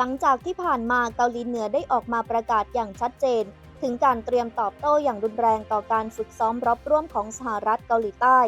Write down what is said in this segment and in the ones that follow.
หลังจากที่ผ่านมาเกาหลีเหนือได้ออกมาประกาศอย่างชัดเจน ถึงการเตรียมตอบโต้อย่างรุนแรงต่อการฝึกซ้อมรบร่วมของสหรัฐเกาหลีใต้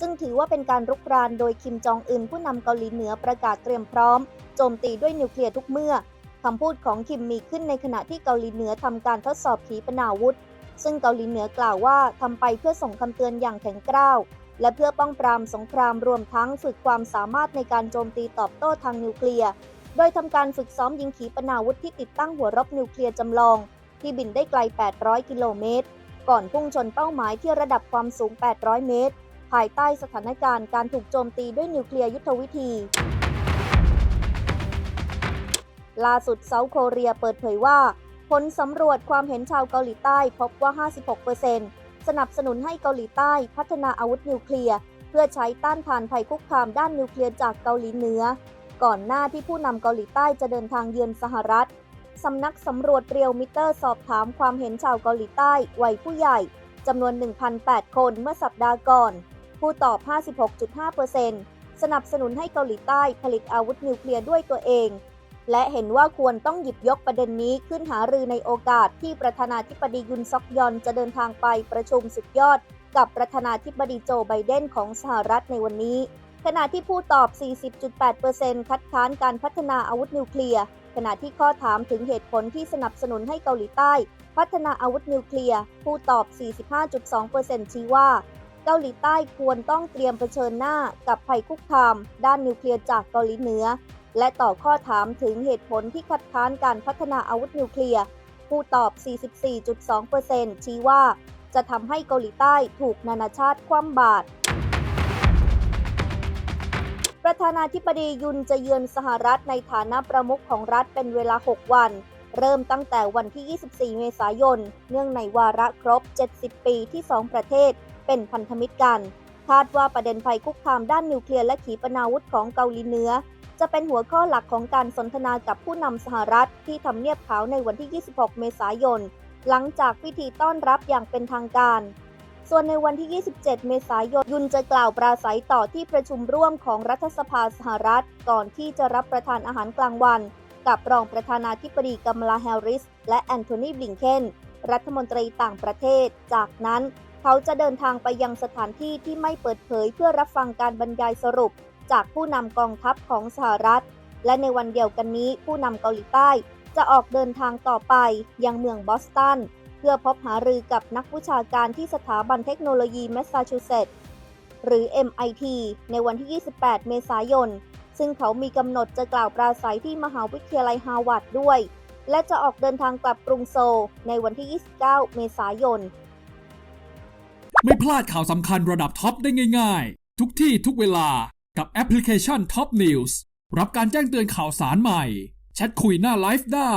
ซึ่งถือว่าเป็นการรุกรานโดยคิมจองอึนผู้นำเกาหลีเหนือประกาศเตรียมพร้อม โจมตีด้วยนิวเคลียร์ทุกเมื่อคำพูดของคิมมีขึ้นในขณะที่เกาหลีเหนือทำการทดสอบขีปนาวุธ ซึ่งเกาหลีเหนือกล่าวว่าทำไปเพื่อส่งคำเตือนอย่างแข็งกร้าวและเพื่อป้องปรามสงครามรวมทั้งฝึกความสามารถในการโจมตีตอบโต้ทางนิวเคลียร์ โดยทำการฝึกซ้อมยิงขีปนาวุธที่ติดตั้งหัวรบนิวเคลียร์จำลอง ที่บินได้ไกล 800 กิโลเมตร ก่อนพุ่งชนเป้าหมายที่ระดับความสูง 800 เมตร ภายใต้สถานการณ์การถูกโจมตีด้วยนิวเคลียร์ยุทธวิธีล่าสุดเซาท์โคเรียเปิดเผยว่า ผลสำรวจความเห็นชาวเกาหลีใต้พบว่า 56%สนับสนุนให้เกาหลีใต้พัฒนาอาวุธนิวเคลียร์ เพื่อใช้ต้านทานภัยคุกคามด้านนิวเคลียร์จากเกาหลีเหนือ ก่อนหน้าที่ผู้นำเกาหลีใต้จะเดินทางเยือนสหรัฐ สำนักสำรวจเรียวมิเตอร์สอบถามความเห็นชาวเกาหลีใต้วัยผู้ใหญ่จำนวน 1,008 คนเมื่อสัปดาห์ก่อน ผู้ตอบ 56.5%สนับสนุนให้เกาหลีใต้ผลิตอาวุธนิวเคลียร์ด้วยตัวเอง และเห็นว่าควรต้องหยิบยกประเด็นนี้ขึ้นหารือในโอกาสที่ประธานาธิบดียุนซอกยอนจะเดินทางไปประชุมสุดยอด กับประธานาธิบดีโจไบเดนของสหรัฐในวันนี้ ขณะที่ผู้ตอบ 40.8%คัดค้านการพัฒนาอาวุธนิวเคลียร์ ขณะที่ข้อถามถึงเหตุผลที่สนับสนุนให้เกาหลีใต้ พัฒนาอาวุธนิวเคลียร์ ผู้ตอบ 45.2%ชี้ว่า เกาหลีใต้ควรต้องเตรียมเผชิญหน้ากับภัยคุกคาม ด้านนิวเคลียร์จากเกาหลีเหนือ และต่อข้อถามถึงเหตุผลที่คัดค้านการพัฒนาอาวุธนิวเคลียร์ ผู้ตอบ 44.2%ชี้ว่า จะทำให้เกาหลีใต้ถูกนานาชาติคว่ำบาตร ประธานาธิบดียุนจะเยือนสหรัฐในฐานะประมุขของรัฐเป็นเวลา 6 วัน เริ่มตั้งแต่วันที่ 24 เมษายน เนื่องในวาระครบ 70 ปีที่ 2 ประเทศ เป็นพันธมิตรกัน คาดว่าประเด็นภัยคุกคามด้านนิวเคลียร์และขีปนาวุธของเกาหลีเหนือ จะเป็นหัวข้อหลักของการสนทนากับผู้นำสหรัฐที่ทำเนียบขาวในวันที่ 26 เมษายน หลังจากพิธีต้อนรับอย่างเป็นทางการ ส่วนในวันที่ 27 เมษายน ยุนจะกล่าวปราศัยต่อที่ประชุมร่วมของรัฐสภาสหรัฐ ก่อนที่จะรับประทานอาหารกลางวัน กับรองประธานาธิบดีกัมลาแฮร์ริส และแอนโทนีบลิงเคนรัฐมนตรีต่างประเทศ จากนั้นเขาจะเดินทางไปยังสถานที่ที่ไม่เปิดเผยเพื่อรับฟังการบรรยายสรุป จากผู้นำกองทัพของสหรัฐ และในวันเดียวกันนี้ผู้นำเกาหลีใต้ จะออกเดินทางต่อไปยังเมืองบอสตัน พื่อพบหารือกับนักวิชาการที่สถาบันเทคโนโลยีแมสซาชูเซตส์หรือ MIT ในวันที่ 28 เมษายน ซึ่งเขามีกำหนดจะกล่าวปราศัยที่มหาวิทยาลัยฮาวาดด้วย และจะออกเดินทางกลับกรุงโซลในวันที่ 29 เมษายน ไม่พลาดข่าวสำคัญระดับท็อปได้ง่าย ๆ ทุกที่ทุกเวลากับแอปพลิเคชัน Top News รับการแจ้งเตือนข่าวสารใหม่ แชทคุยหน้าไลฟ์ได้